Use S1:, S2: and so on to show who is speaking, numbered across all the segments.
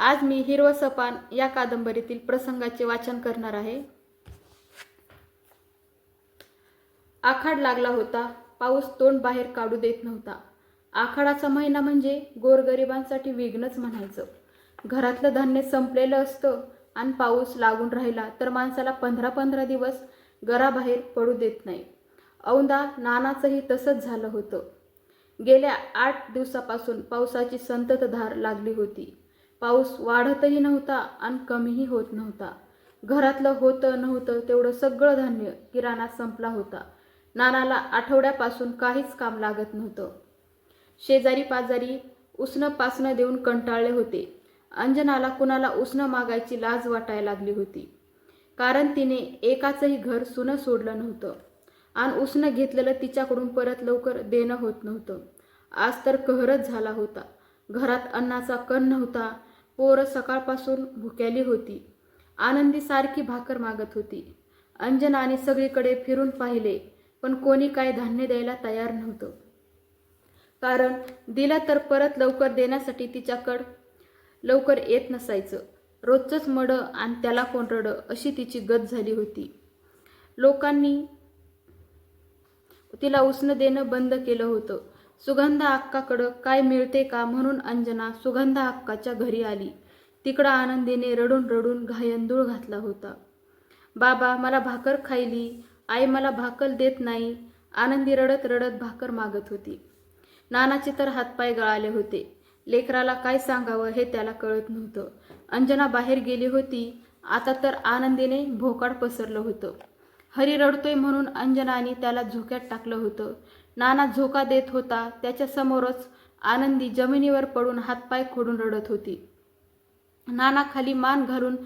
S1: आज मी हिरवं सपान या कादंबरीतील प्रसंगाचे वाचन करणार आहे. आखाड लागला होता पाऊस तोंड बाहेर काढू देत नव्हता. आखाडाचा महिना म्हणजे गोरगरिबांसाठी विघ्नच म्हणायचं. घरातलं धान्य संपलेलं असतं आणि पाऊस लागून राहिला तर माणसाला पंधरा पंधरा दिवस घराबाहेर पडू देत नाही. औंदा नानाचंही तसंच झालं होतं. गेल्या आठ दिवसापासून पावसाची संततधार लागली होती. पाऊस वाढतही नव्हता आणि कमीही होत नव्हता. घरातलं होतं नव्हतं तेवढं सगळं धान्य किराणा संपला होता. नानाला आठवड्यापासून काहीच काम लागत नव्हतं. शेजारी पाजारी उसणं पासणं देऊन कंटाळले होते. अंजनाला कुणाला उसणं मागायची लाज वाटायला लागली होती. कारण तिने एकाचंही घर सुनं सोडलं नव्हतं. आणि उसणं घेतलेलं तिच्याकडून परत लवकर देणं होत नव्हतं. आज तर कहरच झाला होता. घरात अन्नाचा कण नव्हता. पोरं सकाळपासून भुक्याली होती. आनंदी सारखी भाकर मागत होती. अंजनाने सगळीकडे फिरून पाहिले पण कोणी काय धान्य द्यायला तयार नव्हतं. कारण दिलं तर परत लवकर देण्यासाठी तिच्याकड लवकर येत नसायचं. रोजचंच मडं आणि त्याला कोण रडं अशी तिची गत झाली होती. लोकांनी तिला उसणं देणं बंद केलं होतं. सुगंधा अक्काकडं काय मिळते का म्हणून अंजना सुगंधा अक्काच्या घरी आली. तिकडं आनंदीने रडून रडून घायंदूळ घातला होता. बाबा मला भाकर खायली. आई मला भाकर देत नाही. आनंदी रडत रडत भाकर मागत होती. नानाचे तर हातपाय गळाले होते. लेकराला काय सांगावं हे त्याला कळत नव्हतं. अंजना बाहेर गेली होती. आता तर आनंदीने भोकाड पसरलं होतं. हरी रडतोय म्हणून अंजनाने त्याला झोक्यात टाकलं होतं. नाना झोका देत होता. त्याच्यासमोरच आनंदी जमिनीवर पडून हातपाय खोडून रडत होती. नाना खाली मान घालून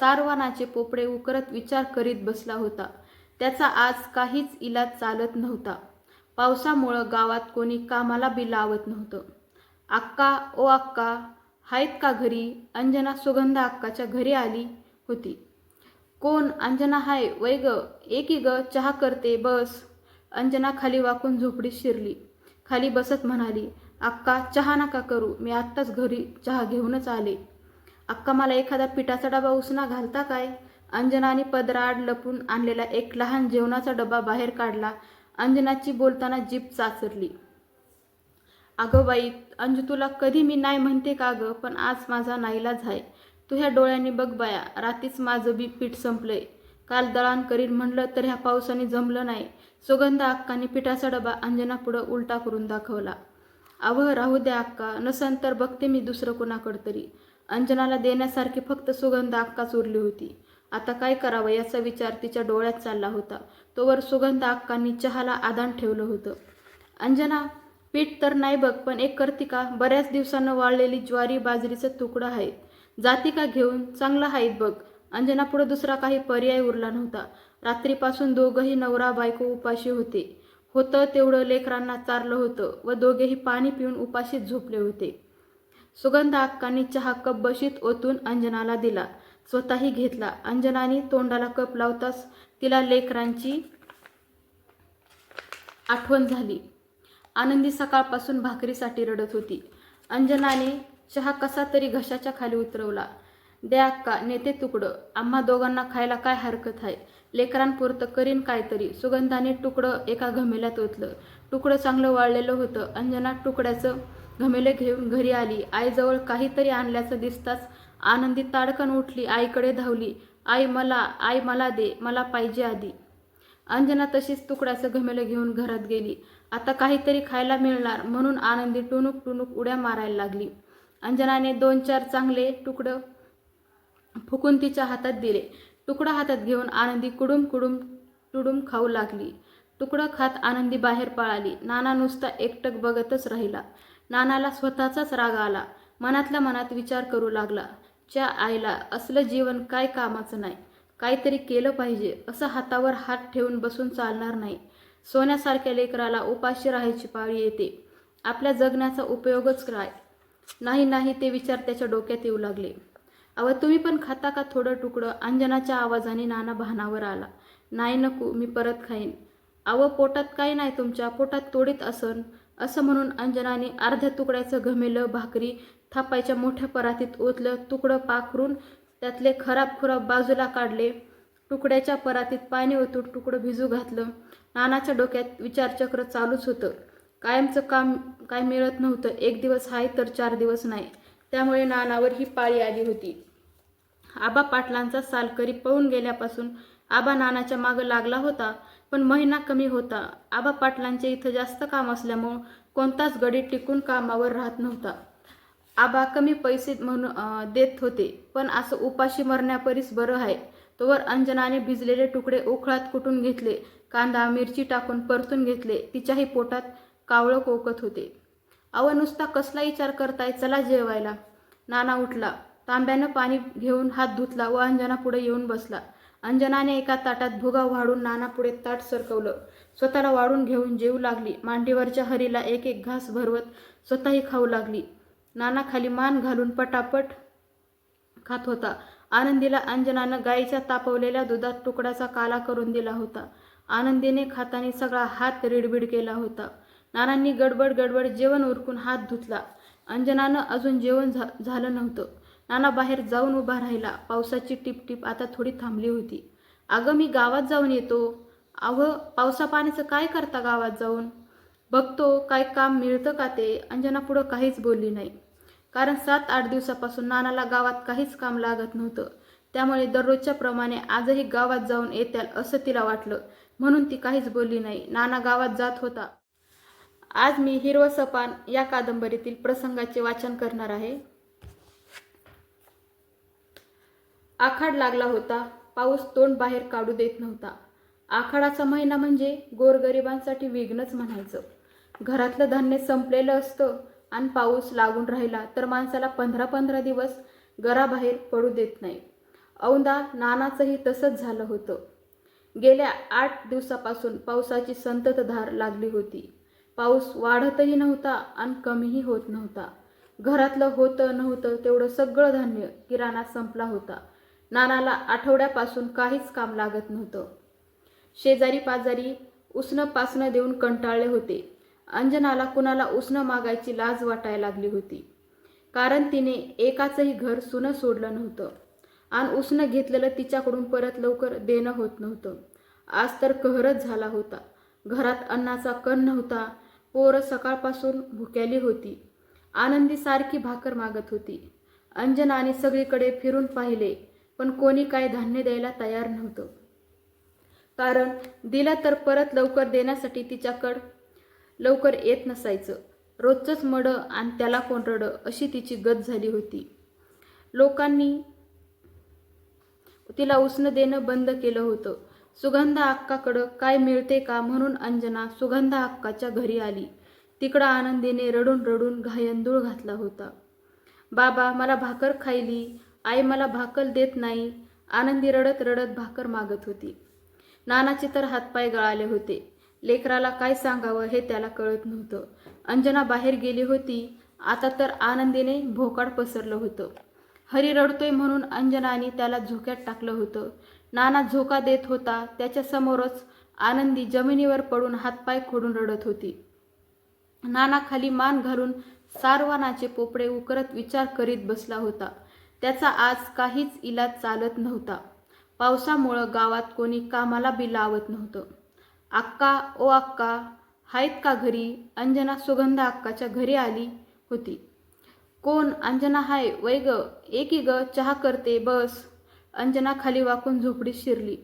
S1: सारवानाचे पोपडे उकरत विचार करीत बसला होता. त्याचा आज काहीच इलाज चालत नव्हता. पावसामुळं गावात कोणी कामाला बी लावत नव्हतं. अक्का ओ अक्का आहेत का घरी? अंजना सुगंधा अक्काच्या घरी आली होती. कोण? अंजना हाय वै ग एकी ग चहा करते बस. अंजना खाली वाकून झोपडीत शिरली. खाली बसत म्हणाली अक्का चहा नका करू मी आत्ताच घरी चहा घेऊनच आले. अक्का मला एखादा पिठाचा डबा उसना घालता काय? अंजनाने पदराआड लपून आणलेला एक लहान जेवणाचा डबा बाहेर काढला. अंजनाची बोलताना जीप चाचरली. अगं बाई अंजू तुला कधी मी नाही म्हणते का गं पण आज माझा नाईलाज आहे. तू ह्या डोळ्यांनी बघ बाया रात्रीच माझं बी पीठ संपलंय. काल दळण करीन म्हणलं तर ह्या पावसाने जमलं नाही. सुगंधा अक्काने पिठाचा डबा अंजना पुढं उलटा करून दाखवला. अवह राहू द्या अक्का नसन तर बघते मी दुसरं कोणाकडं तरी. अंजनाला देण्यासारखी फक्त सुगंध अक्काच उरली होती. आता काय करावं याचा विचार तिच्या डोळ्यात चालला होता. तोवर सुगंध अक्कांनी चहाला आदान ठेवलं होतं. अंजना पीठ तर नाही बघ पण एक करती का? बऱ्याच दिवसानं वाळलेली ज्वारी बाजरीचं तुकडं आहे जाती का घेऊन? चांगलं आहेत बघ. अंजनापुढं दुसरा काही पर्याय उरला नव्हता. रात्रीपासून दोघंही नवरा बायको उपाशी होते. होतं तेवढं लेकरांना चारलं होतं व दोघेही पाणी पिऊन उपाशीत झोपले होते. सुगंधा अक्कांनी चहा कप बशीत ओतून अंजनाला दिला. स्वतःही घेतला. अंजनाने तोंडाला कप लावताच तिला लेकरांची आठवण झाली. आनंदी सकाळपासून भाकरीसाठी रडत होती. अंजनाने चहा कसा तरी घशाच्या खाली उतरवला. द्या अक्का नेते तुकडं. आम्हा दोघांना खायला काय हरकत आहे? लेकरांपुरतं करीन काहीतरी. सुगंधाने तुकडं एका घमेल्यात ओतलं. तुकडं चांगलं वाळलेलं होतं. अंजना तुकड्याचं घमेले घेऊन घरी आली. आईजवळ काहीतरी आणल्याचं दिसताच आनंदी ताडकन उठली. आईकडे धावली. आई मला आई मला दे. मला पाहिजे आधी. अंजना तशीच तुकड्याचं घमेलं घेऊन घरात गेली. आता काहीतरी खायला मिळणार म्हणून आनंदी टुणूक टुणूक उड्या मारायला लागली. अंजनाने दोन चार चांगले तुकडं फुकून तिच्या हातात दिले. तुकडा हातात घेऊन आनंदी कुडूम कुडूम टुडूम खाऊ लागली. तुकडं खात आनंदी बाहेर पळाली. नाना नुसता एकटक बघतच राहिला. नानाला स्वतःचाच राग आला. मनातल्या मनात विचार करू लागला. च्या आईला असलं जीवन काय कामाचं नाही. काहीतरी केलं पाहिजे. असं हातावर हात ठेवून बसून चालणार नाही. सोन्यासारख्या लेकराला उपाशी राहायची पाळी येते. आपल्या जगण्याचा उपयोगच काय? नाही नाही ते विचार त्याच्या डोक्यात येऊ लागले. अव तुम्ही पण खाता का थोडं तुकडं अंजनाच्या आवाजाने नाना भानावर आला. नाही नको मी परत खाईन. अव पोटात काही नाही तुमच्या पोटात तोडीत असन. असं म्हणून अंजनाने अर्ध्या तुकड्याचं घमेलं भाकरी थापायच्या मोठ्या परातीत ओतलं तुकडं पाखरून त्यातले खराब खुराब बाजूला काढले. तुकड्याच्या परातीत पाणी ओतून तुकडं भिजू घातलं. नानाच्या डोक्यात विचारचक्र चालूच होतं. कायमचं काम काय मिळत नव्हतं. एक दिवस आहे तर चार दिवस नाही. त्यामुळे नानावर ही पाळी आली होती. आबा पाटलांचा सालकरी पळून गेल्यापासून आबा नानाच्या मागं लागला होता पण महिना कमी होता. आबा पाटलांचे इथं जास्त काम असल्यामुळं कोणताच गडी टिकून कामावर राहत नव्हता. आबा कमी पैसे म्हणून देत होते पण असं उपाशी मरण्यापरीस बरं आहे. तोवर अंजनाने भिजलेले तुकडे उखळात कुटून घेतले कांदा मिरची टाकून परतून घेतले तिच्याही पोटात कावळं कोकत होते. अव नुसता कसला विचार करताय? चला जेवायला. नाना उठला. तांब्यानं पाणी घेऊन हात धुतला व अंजना पुढे येऊन बसला. अंजनाने एका ताटात भुगा वाढून नाना पुढे ताट सरकवलं. स्वतःला वाढून घेऊन जेवू लागली. मांडीवरच्या हरीला एक एक घास भरवत स्वतःही खाऊ लागली. नाना खाली मान घालून पटापट खात होता. आनंदीला अंजनानं गाईच्या तापवलेल्या दुधात तुकड्याचा काला करून दिला होता. आनंदीने खाताने सगळा हात रिडबिड केला होता. नानांनी गडबड गडबड जेवण उरकून हात धुतला. अंजनानं अजून जेवण झा झालं नव्हतं. नाना बाहेर जाऊन उभा राहिला. पावसाची टिपटिप आता थोडी थांबली होती. अगं मी गावात जाऊन येतो. अवं पावसा पाण्याचं काय करता गावात जाऊन? बघतो काय काम मिळतं का ते? अंजना पुढं काहीच बोलली नाही. कारण सात आठ दिवसापासून नानाला गावात काहीच काम लागत नव्हतं. त्यामुळे दररोजच्या प्रमाणे आजही गावात जाऊन येत्याल असं तिला वाटलं. म्हणून ती काहीच बोलली नाही. नाना गावात जात होता. आज मी हिरवं सपान या कादंबरीतील प्रसंगाचे वाचन करणार आहे. आखाड लागला होता पाऊस तोंड बाहेर काढू देत नव्हता. आखाडाचा महिना म्हणजे गोरगरिबांसाठी विघ्नच म्हणायचं. घरातलं धान्य संपलेलं असतं आणि पाऊस लागून राहिला तर माणसाला पंधरा पंधरा दिवस घराबाहेर पडू देत नाही. औंदा नानाचंही तसंच झालं होतं. गेल्या आठ दिवसापासून पावसाची संततधार लागली होती. पाऊस वाढतही नव्हता आणि कमीही होत नव्हता. घरातलं होतं नव्हतं तेवढं सगळं धान्य किराणा संपला होता. नानाला आठवड्यापासून काहीच काम लागत नव्हतं. शेजारी पाजारी उसणं पासणं देऊन कंटाळले होते. अंजनाला कुणाला उसणं मागायची लाज वाटायला लागली होती. कारण तिने एकाचंही घर सुनं सोडलं नव्हतं. आणि उसणं घेतलेलं तिच्याकडून परत लवकर देणं होत नव्हतं. आज तर कहरच झाला होता. घरात अन्नाचा कण नव्हता. पोरं सकाळपासून भुक्याली होती. आनंदी सारखी भाकर मागत होती. अंजनाने सगळीकडे फिरून पाहिले पण कोणी काय धान्य द्यायला तयार नव्हतं. कारण दिलं तर परत लवकर देण्यासाठी तिच्याकड लवकर येत नसायचं. रोजचंच मडं आणि त्याला कोंडरडं अशी तिची गत झाली होती. लोकांनी तिला उसणं देणं बंद केलं होतं. सुगंधा अक्काकडं काय मिळते का म्हणून अंजना सुगंधा अक्काच्या घरी आली. तिकडं आनंदीने रडून रडून घायंदूळ घातला होता. बाबा मला भाकर खायली. आई मला भाकर देत नाही. आनंदी रडत रडत भाकर मागत होती. नानाचे तर हातपाय गळाले होते. लेकराला काय सांगावं हे त्याला कळत नव्हतं. अंजना बाहेर गेली होती. आता तर आनंदीने भोकाड पसरलं होतं. हरी रडतोय म्हणून अंजनाने त्याला झोक्यात टाकलं होतं. नाना झोका देत होता. त्याच्यासमोरच आनंदी जमिनीवर पडून हातपाय खोडून रडत होती. नाना खाली मान घालून सारवानाचे पोपडे उकरत विचार करीत बसला होता. त्याचा आज काहीच इलाज चालत नव्हता. पावसामुळं गावात कोणी कामाला बी लावत नव्हतं. अक्का ओ अक्का आहेत का घरी? अंजना सुगंधा अक्काच्या घरी आली होती. कोण? अंजना हाय वै ग एकी ग चहा करते बस. अंजना खाली वाकून झोपडीत शिरली.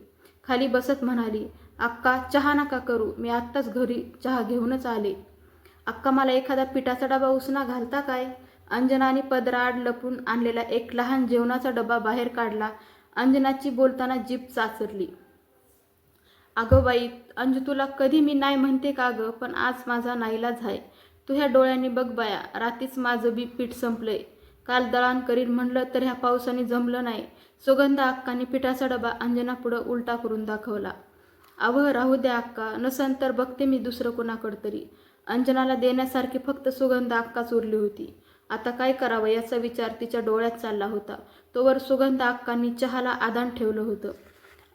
S1: खाली बसत म्हणाली अक्का चहा नका करू मी आत्ताच घरी चहा घेऊनच आले. अक्का मला एखादा पिठाचा डबा उसना घालता काय? अंजनाने पदराआड लपून आणलेला एक लहान जेवणाचा डबा बाहेर काढला. अंजनाची बोलताना जीप चाचरली. अगं बाई अंजू तुला कधी मी नाही म्हणते का गं पण आज माझा नाईलाज आहे. तू ह्या डोळ्यांनी बघ बाया रात्रीच माझं बी पीठ संपलंय. काल दळण करीन म्हणलं तर ह्या पावसाने जमलं नाही. सुगंधा अक्काने पिठाचा डबा अंजना पुढं उलटा करून दाखवला. अवह राहू द्या अक्का नसन तर बघते मी दुसरं कोणाकडं तरी. अंजनाला देण्यासारखी फक्त सुगंध अक्काच उरली होती. आता काय करावं याचा विचार तिच्या डोळ्यात चालला होता. तोवर सुगंध अक्कांनी चहाला आदान ठेवलं होतं.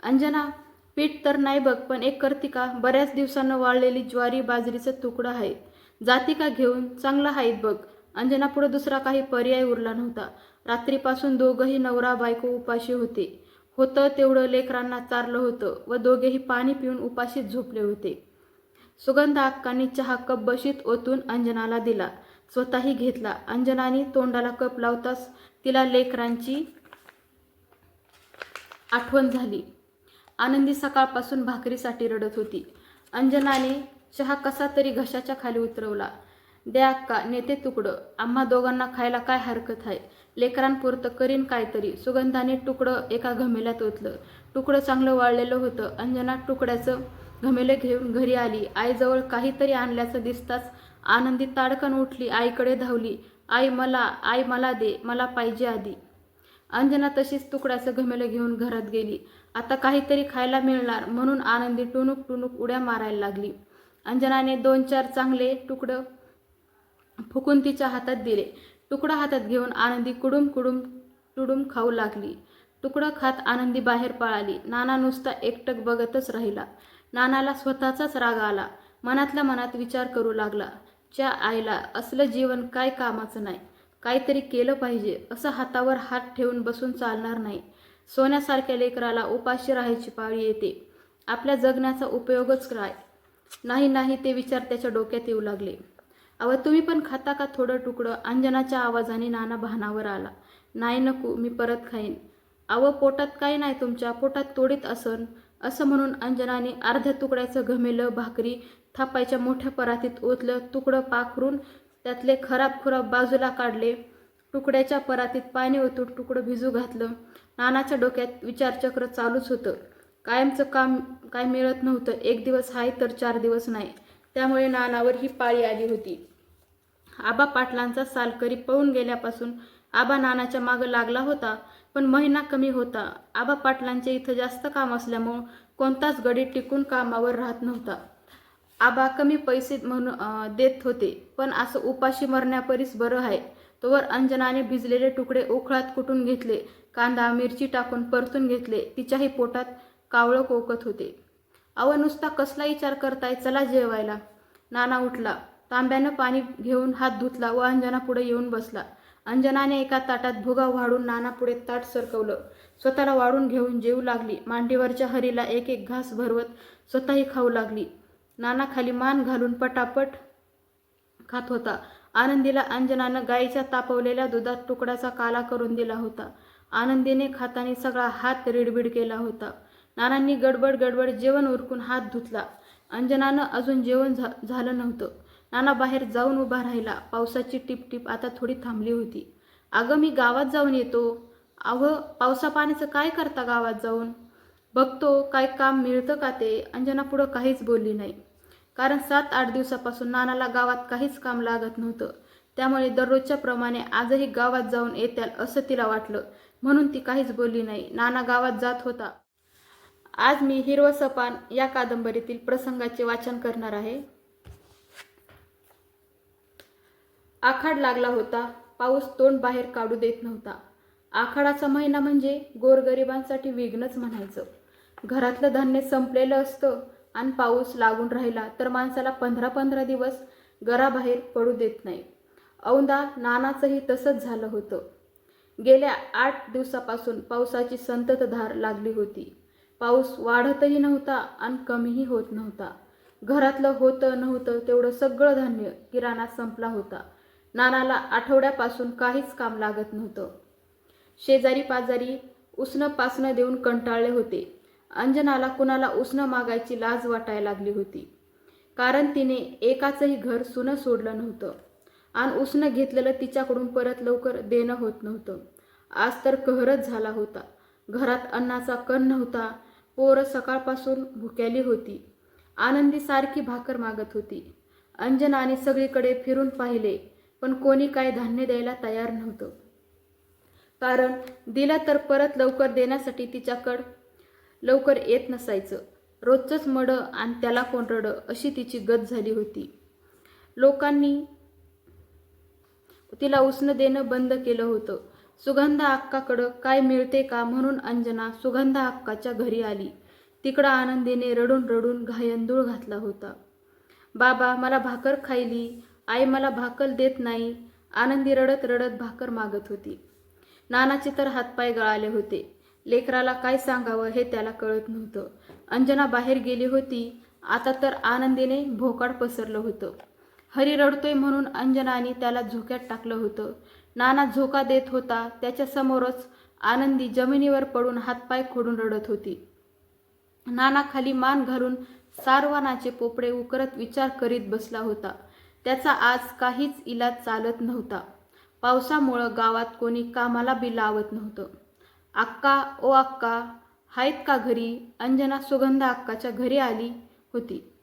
S1: अंजना पीठ तर नाही बघ पण एक करती का? बऱ्याच दिवसानं वाळलेली ज्वारी बाजरीचं तुकडं आहे. जाती का घेऊन? चांगलं आहेत बघ. अंजनापुढे दुसरा काही पर्याय उरला नव्हता. रात्रीपासून दोघंही नवरा बायको उपाशी होते. होतं तेवढं लेकरांना चारलं होतं व दोघेही पाणी पिऊन उपाशीच झोपले होते. सुगंध अक्कांनी चहा कप बशीत ओतून अंजनाला दिला. स्वतःही घेतला. अंजनाने तोंडाला कप लावताच तिला लेकरांची आठवण झाली. आनंदी सकाळपासून भाकरीसाठी रडत होती. अंजनाने चहा कसा तरी घशाच्या खाली उतरवला. द्या अक्का नेते तुकडं. आम्हा दोघांना खायला काय हरकत आहे? लेकरांपुरतं करीन काहीतरी. सुगंधाने तुकडं एका घमेल्यात ओतलं. तुकडं चांगलं वाळलेलं होतं. अंजना तुकड्याचं घमेले घेऊन घरी आली. आईजवळ काहीतरी आणल्याचं दिसताच आनंदी ताडकन उठली. आईकडे धावली. आई मला आई मला दे. मला पाहिजे आधी. अंजना तशीच तुकड्याचं घमेलं घेऊन घरात गेली. आता काहीतरी खायला मिळणार. म्हणून आनंदी टुणूक टुणूक उड्या मारायला लागली. अंजनाने दोन चार चांगले तुकडं फुकून तिच्या हातात दिले. तुकडा हातात घेऊन आनंदी कुडूम कुडूम तुडूम खाऊ लागली. तुकडं खात आनंदी बाहेर पळाली. नाना नुसता एकटक बघतच राहिला. नानाला स्वतःचाच राग आला. मनातल्या मनात विचार करू लागला. च्या आईला असलं जीवन काय कामाचं नाही. काहीतरी केलं पाहिजे. असं हातावर हात ठेवून बसून चालणार नाही. सोन्यासारख्या लेकराला उपाशी राहायची पाळी येते. आपल्या जगण्याचा उपयोगच काय? नाही नाही ते विचार त्याच्या डोक्यात येऊ लागले. अव तुम्ही पण खाता का थोडं तुकडं अंजनाच्या आवाजाने नाना भानावर आला. नाही नको मी परत खाईन. अव पोटात काही नाही तुमच्या पोटात तोडीत असन. असं म्हणून अंजनाने अर्ध्या तुकड्याचं घमेलं भाकरी थापायच्या मोठ्या परातीत ओतलं तुकडं पाखरून त्यातले खराब खुराब बाजूला काढले. तुकड्याच्या परातीत पाणी ओतून तुकडं भिजू घातलं. नानाच्या डोक्यात विचारचक्र चालूच होतं. कायमचं काम काय मिळत नव्हतं. एक दिवस आहे तर चार दिवस नाही. त्यामुळे नानावर ही पाळी आली होती. आबा पाटलांचा सालकरी पळून गेल्यापासून आबा नानाच्या मागं लागला होता पण महिना कमी होता. आबा पाटलांचे इथं जास्त काम असल्यामुळं कोणताच गडी टिकून कामावर राहत नव्हता. आबा कमी पैसे म्हणून देत होते पण असं उपाशी मरण्यापरीस बरं आहे. तोवर अंजनाने भिजलेले तुकडे उखळात कुटून घेतले कांदा मिरची टाकून परतून घेतले तिच्याही पोटात कावळं कोकत होते. अव नुसता कसला विचार करताय? चला जेवायला. नाना उठला. तांब्यानं पाणी घेऊन हात धुतला व अंजना पुढे येऊन बसला. अंजनाने एका ताटात भुगा वाढून नाना पुढे ताट सरकवलं. स्वतःला वाढून घेऊन जेवू लागली. मांडीवरच्या हरीला एक एक घास भरवत स्वतःही खाऊ लागली. नाना खाली मान घालून पटापट खात होता. आनंदीला अंजनानं गाईच्या तापवलेल्या दुधात तुकड्याचा काला करून दिला होता. आनंदीने खाताने सगळा हात रिडबिड केला होता. नानांनी गडबड गडबड जेवण उरकून हात धुतला. अंजनानं अजून जेवण झा झालं नव्हतं. नाना बाहेर जाऊन उभा राहिला. पावसाची टिपटिप आता थोडी थांबली होती. अगं मी गावात जाऊन येतो. अहो पावसा पाण्याचं काय करता गावात जाऊन? बघतो काय काम मिळतं का ते. अंजना पुढं काहीच बोलली नाही. कारण सात आठ दिवसापासून नानाला गावात काहीच काम लागत नव्हतं. त्यामुळे दररोजच्या प्रमाणे आजही गावात जाऊन येत्याल असं तिला वाटलं. म्हणून ती काहीच बोलली नाही. नाना गावात जात होता. आज मी हिरवं सपान या कादंबरीतील प्रसंगाचे वाचन करणार आहे. आखाड लागला होता पाऊस तोंड बाहेर काढू देत नव्हता. आखाडाचा महिना म्हणजे गोरगरिबांसाठी विघ्नच म्हणायचं. घरातलं धान्य संपलेलं असतं आणि पाऊस लागून राहिला तर माणसाला पंधरा पंधरा दिवस घराबाहेर पडू देत नाही. औंदा नानाचंही तसंच झालं होतं. गेल्या आठ दिवसापासून पावसाची संततधार लागली होती. पाऊस वाढतही नव्हता आणि कमीही होत नव्हता. घरातलं होतं नव्हतं तेवढं सगळं धान्य किराणा संपला होता. नानाला आठवड्यापासून काहीच काम लागत नव्हतं. शेजारी पाजारी उसणं पासणं देऊन कंटाळले होते. अंजनाला कुणाला उसणं मागायची लाज वाटायला लागली होती. कारण तिने एकाचंही घर सुनं सोडलं नव्हतं. आणि उसणं घेतलेलं तिच्याकडून परत लवकर देणं होत नव्हतं. आज तर कहरच झाला होता. घरात अन्नाचा कण नव्हता. पोरं सकाळपासून भुक्याली होती. आनंदी सारखी भाकर मागत होती. अंजनाने सगळीकडे फिरून पाहिले पण कोणी काय धान्य द्यायला तयार नव्हतं. कारण दिलं तर परत लवकर देण्यासाठी तिच्याकड लवकर येत नसायचं. रोजचंच मडं आणि त्याला कोण रडं अशी तिची गत झाली होती. लोकांनी तिला उसणं देणं बंद केलं होतं. सुगंधा अक्काकडं काय मिळते का म्हणून अंजना सुगंधा अक्काच्या घरी आली. तिकडं आनंदीने रडून रडून घायंदूळ घातला होता. बाबा मला भाकर खायली. आई मला भाकर देत नाही. आनंदी रडत रडत भाकर मागत होती. नानाचे तर हातपाय गळाले होते. लेकराला काय सांगावं हे त्याला कळत नव्हतं. अंजना बाहेर गेली होती. आता तर आनंदीने भोकाड पसरलं होतं. हरी रडतोय म्हणून अंजनाने त्याला झोक्यात टाकलं होतं. नाना झोका देत होता. त्याच्यासमोरच आनंदी जमिनीवर पडून हातपाय खोडून रडत होती. नाना खाली मान घालून सारवानाचे पोपडे उकरत विचार करीत बसला होता. त्याचा आज काहीच इलाज चालत नव्हता. पावसामुळं गावात कोणी कामाला बी लावत नव्हतं. अक्का ओ अक्का आहेत का घरी अंजना सुगंधा अक्काच्या घरी आली होती.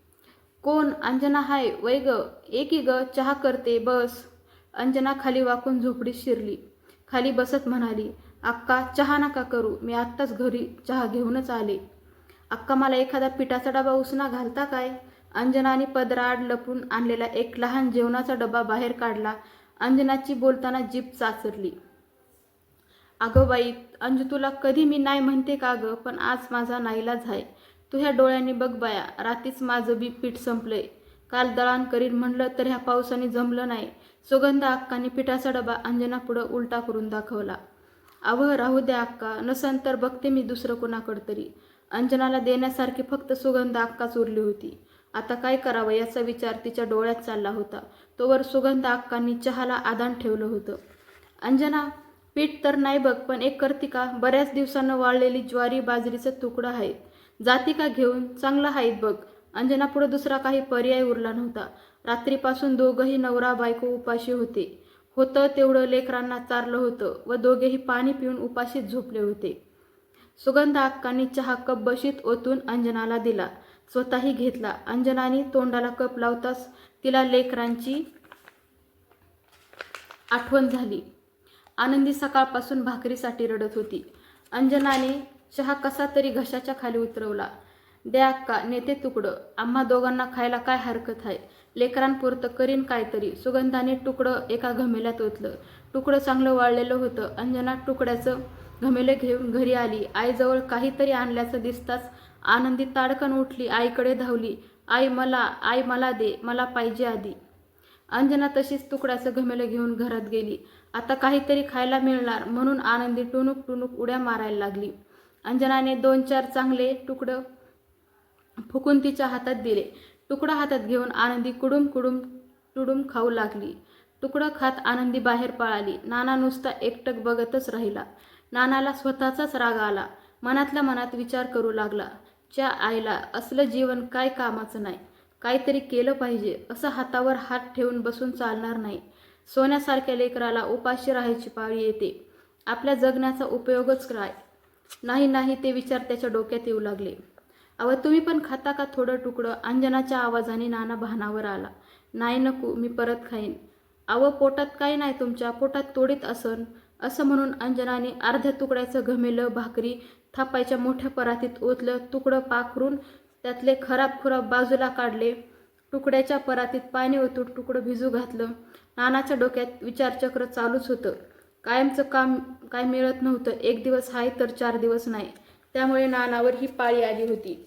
S1: कोण? अंजना हाय वै ग एकी ग चहा करते बस. अंजना खाली वाकून झोपडीत शिरली. खाली बसत म्हणाली अक्का चहा नका करू मी आत्ताच घरी चहा घेऊनच आले. अक्का मला एखादा पिठाचा डबा उसना घालता काय? अंजनाने पदराआड लपून आणलेला एक लहान जेवणाचा डबा बाहेर काढला. अंजनाची बोलताना जीभ चाचरली. अगं बाई अंजू तुला कधी मी नाही म्हणते का गं पण आज माझा नाईलाज आहे. तू ह्या डोळ्यांनी बघ बाया रात्रीच माझं बी पीठ संपलंय. काल दळण करीन म्हणलं तर ह्या पावसाने जमलं नाही. सुगंध अक्काने पिठाचा डबा अंजनापुढं उलटा करून दाखवला. अवं राहू द्या अक्का नसन तर बघते मी दुसरं कोणाकडं तरी. अंजनाला देण्यासारखी फक्त सुगंध अक्काच उरली होती. आता काय करावं याचा विचार तिच्या डोळ्यात चालला होता. तोवर सुगंध अक्कांनी चहाला आदान ठेवलं होतं. अंजना पीठ तर नाही बघ पण एक करती का? बऱ्याच दिवसानं वाळलेली ज्वारी बाजरीचं तुकडं आहे. जाती का घेऊन? चांगलं आहेत बघ. अंजना पुढे दुसरा काही पर्याय उरला नव्हता. रात्रीपासून दोघंही नवरा बायको उपाशी होते. होतं तेवढं लेकरांना चारलं होतं व दोघेही पाणी पिऊन उपाशीत झोपले होते. सुगंधा अक्कांनी चहा कप बशीत ओतून अंजनाला दिला. स्वतःही घेतला. अंजनाने तोंडाला कप लावताच तिला लेकरांची आठवण झाली. आनंदी सकाळपासून भाकरीसाठी रडत होती. अंजनाने चहा कसा तरी घशाच्या खाली उतरवला. द्या अक्का नेते तुकडं. आम्हा दोघांना खायला काय हरकत आहे लेकरांपुरतं करीन काहीतरी. सुगंधाने तुकडं एका घमेल्यात ओतलं. तुकडं चांगलं वाळलेलं होतं. अंजना तुकड्याचं घमेले घेऊन घरी आली. आईजवळ काहीतरी आणल्याचं दिसताच आनंदी ताडकन उठली. आईकडे धावली. आई मला आई मला दे. मला पाहिजे आधी. अंजना तशीच तुकड्याचं घमेलं घेऊन घरात गेली. आता काहीतरी खायला मिळणार. म्हणून आनंदी टुणूक टुणूक उड्या मारायला लागली. अंजनाने दोन चार चांगले तुकडं फुकून तिच्या हातात दिले. तुकडा हातात घेऊन आनंदी कुडूम कुडूम तुडूम खाऊ लागली. तुकडं खात आनंदी बाहेर पळाली. नाना नुसता एकटक बघतच राहिला. नानाला स्वतःचाच राग आला. मनातल्या मनात विचार करू लागला. च्या आईला असलं जीवन काय कामाचं नाही. काहीतरी केलं पाहिजे. असं हातावर हात ठेवून बसून चालणार नाही. सोन्यासारख्या लेकराला उपाशी राहायची पाळी येते. आपल्या जगण्याचा उपयोगच काय? नाही नाही ते विचार त्याच्या डोक्यात येऊ लागले. अव तुम्ही पण खाता का थोडं तुकडं अंजनाच्या आवाजाने नाना भानावर आला. नाही नको मी परत खाईन. अव पोटात काही नाही तुमच्या? पोटात तोडीत असन. असं म्हणून अंजनाने अर्ध्या तुकड्याचं घमेलं भाकरी थापायच्या मोठ्या परातीत ओतलं तुकडं पाखरून त्यातले खराब खुराब बाजूला काढले. तुकड्याच्या परातीत पाणी ओतून तुकडं भिजू घातलं. नानाच्या डोक्यात विचारचक्र चालूच होतं. कायमचं काम काय मिळत नव्हतं. एक दिवस आहे तर चार दिवस नाही. त्यामुळे नानावर ही पाळी आली होती.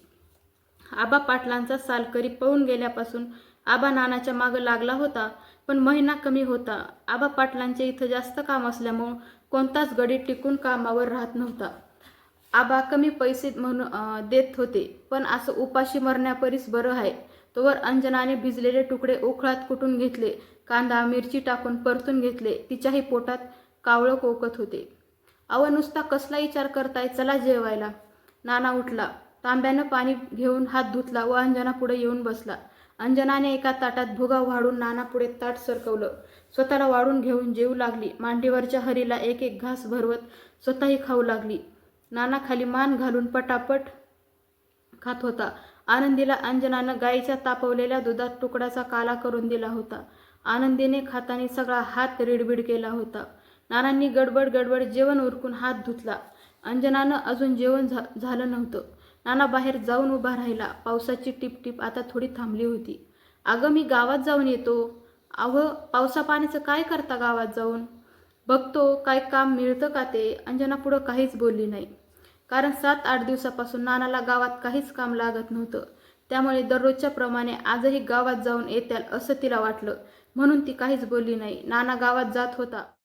S1: आबा पाटलांचा सालकरी पळून गेल्यापासून आबा नानाच्या मागं लागला होता पण महिना कमी होता. आबा पाटलांचे इथं जास्त काम असल्यामुळं कोणताच गडी टिकून कामावर राहत नव्हता. आबा कमी पैसे म्हणून देत होते पण असं उपाशी मरण्यापरीस बरं आहे. तोवर अंजनाने भिजलेले तुकडे उखळात कुटून घेतले कांदा मिरची टाकून परतून घेतले तिच्याही पोटात कावळं कोकत होते. अव नुसता कसला विचार करताय चला जेवायला. नाना उठला. तांब्यानं पाणी घेऊन हात धुतला व अंजना पुढे येऊन बसला. अंजनाने एका ताटात भुगा वाढून नाना पुढे ताट सरकवलं. स्वतःला वाढून घेऊन जेवू लागली. मांडीवरच्या हरीला एक एक घास भरवत स्वतःही खाऊ लागली. नाना खाली मान घालून पटापट खात होता. आनंदीला अंजनानं गाईच्या तापवलेल्या दुधात तुकड्याचा काला करून दिला होता. आनंदीने खातानी सगळा हात रिडबिड केला होता. नानांनी गडबड गडबड जेवण उरकून हात धुतला. अंजनानं अजून जेवण झा झालं नव्हतं. नाना बाहेर जाऊन उभा राहिला. पावसाची टिपटिप आता थोडी थांबली होती. अगं मी गावात जाऊन येतो. अहो पावसा पाण्याचं काय करता गावात जाऊन? बघतो काय काम मिळतं का ते अंजना पुढं काहीच बोलली नाही. कारण सात आठ दिवसापासून नानाला गावात काहीच काम लागत नव्हतं. त्यामुळे दररोजच्या प्रमाणे आजही गावात जाऊन येत्याल असं तिला वाटलं. म्हणून ती काहीच बोलली नाही. नाना गावात जात होता.